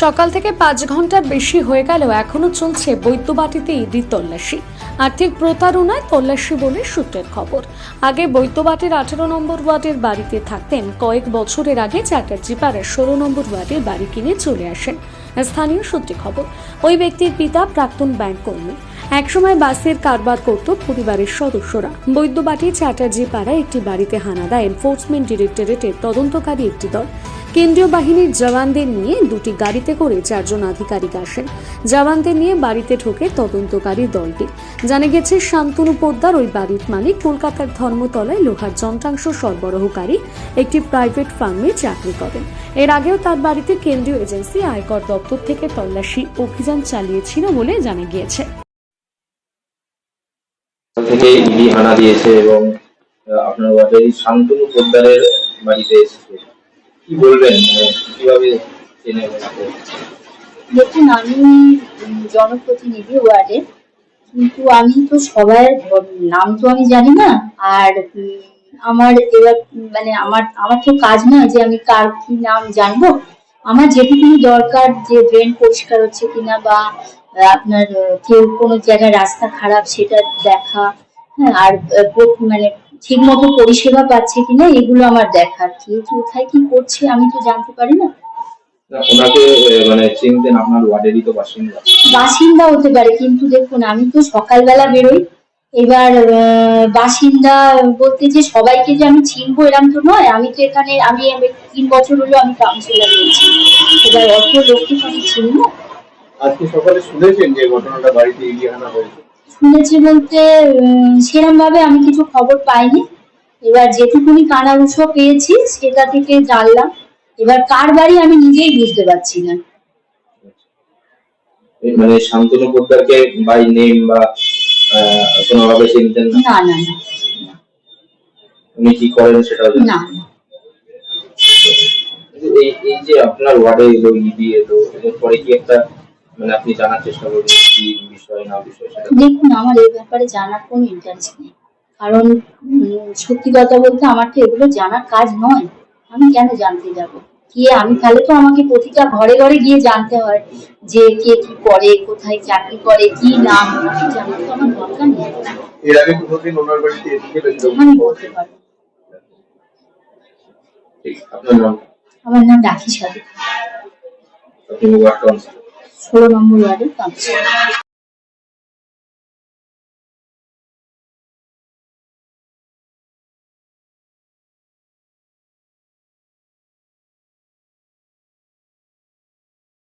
সকাল থেকে পাঁচ ঘণ্টার বেশি হয়ে গেলেও এখনও চলছে বৈদ্যবাটিতে ইডির তল্লাশি। আর্থিক প্রতারণায় তল্লাশি বলে সূত্রের খবর। আগে বৈদ্যবাটির আঠেরো নম্বর ওয়ার্ডের বাড়িতে থাকতেন। কয়েক বছরের আগে চ্যাটার্জি পাড়ার ষোলো নম্বর ওয়ার্ডের বাড়ি কিনে চলে আসেন। স্থানীয় সূত্রে খবর, ওই ব্যক্তির পিতা প্রাক্তন ব্যাংক কর্মী। একসময় বাসের কারবার করত পরিবারের সদস্যরা। বৈদ্যবাটি চ্যাটার্জি পাড়ায় একটি বাড়িতে হানা দেয় এনফোর্সমেন্ট ডিরেক্টরেটের তদন্তকারী একটি দল। কেন্দ্রীয় বাহিনীর জওয়ানদের নিয়ে দুটি গাড়িতে করে চারজন আধিকারিক আসেন। জওয়ানদের নিয়ে বাড়িতে ঢোকে তদন্তকারী দলটি। জানা গেছে, শান্তনু পোদ্দার ওই বাড়ির মালিক কলকাতার ধর্মতলায় লোহার যন্ত্রাংশ সরবরাহকারী একটি প্রাইভেট ফার্মে চাকরি করেন। এর আগেও তার বাড়িতে কেন্দ্রীয় এজেন্সি আয়কর দপ্তর থেকে তল্লাশি অভিযান চালিয়েছিল বলে জানা গিয়েছে। থেকে ইডি হানা দিয়েছে এবং আপনার শান্তনু পোদ্দারের বাড়িতে এসেছে। কি বলবেন? মানে কীভাবে চেনে দেখুন, আমি জনপ্রতিনিধি ওয়ার্ডে, কিন্তু আমি তো সবার নাম তো আমি জানি না, আর আমার এবার মানে আমার আমার তো কাজ নয় যে আমি কার কি নাম জানব। আমার যেটুকু দরকার যে ড্রেন পরিষ্কার হচ্ছে কিনা বা, আপনার, কেউ কোনো জায়গায় রাস্তা খারাপ, সেটা দেখা হ্যাঁ আর মানে ঠিক মতো পরিষেবা পাচ্ছে কিনা এগুলো আমার দেখার। কি কোথায় কি করছে আমি তো জানতে পারি না। ওনাকে মানে চিনতেন আপনার ওয়ার্ডেরই তো বাসিন্দা। বাসিন্দা হতে পারে কিন্তু দেখুন আমি তো সকালবেলা বেরোই। এবার বাসিন্দা বলতে যে সবাইকে যে আমি চিনবো এরকম তো নয়। আমি তো এখানে আমি তিন বছর হলো আমি কাউন্সিলর রয়েছি এবার অত লোককে আমি চিনি না। আজকে সকালে শুনেছেন যে ঘটনাটা বাড়িতে ইডি হানা হয়েছে? শুনেছি বলতে সেরকম ভাবে আমি কিছু খবর পাইনি। এবার যেটুকুনি কানাঘুষো পেয়েছি সেটা থেকে জানলাম। এবার কার বাড়ি আমি নিজেই বুঝতে পারছি না। মানে শান্তনু পোদ্দারকে বাই নেম বা কোনোভাবে চিনতেন না? না না উনি কি করেন জানেন না। এই যে আপনার ওয়ার্ডে এলো ইডি এলো এর পরে কি একটা মানে আপনি জানার চেষ্টা করবেন কি বিষয় না বিষয় সেটা। দেখুন আমার এই ব্যাপারে জানার কোনো ইন্টারেস্ট নেই। কারণ সত্যি কথা বলতে আমার তো এগুলো জানার কাজ নয়। আমি কেন জানতে যাব? গিয়ে আমি? তাহলে তো আমাকে প্রতিটা ঘরে ঘরে গিয়ে জানতে হয় যে কে কি করে কোথায় চাকরি করে কি নাম আমি জানার তো আমার দরকার নেই। এর আগে কোনোদিন ওনার বাড়িতে এসেছিলেন আমি বলতে পারব। নাম? আমার নাম রাখি সাধু। আপনি ওয়ার্ড কাউন্সিলর ষোলো নম্বর ওয়ার্ডের কাউন্সিলর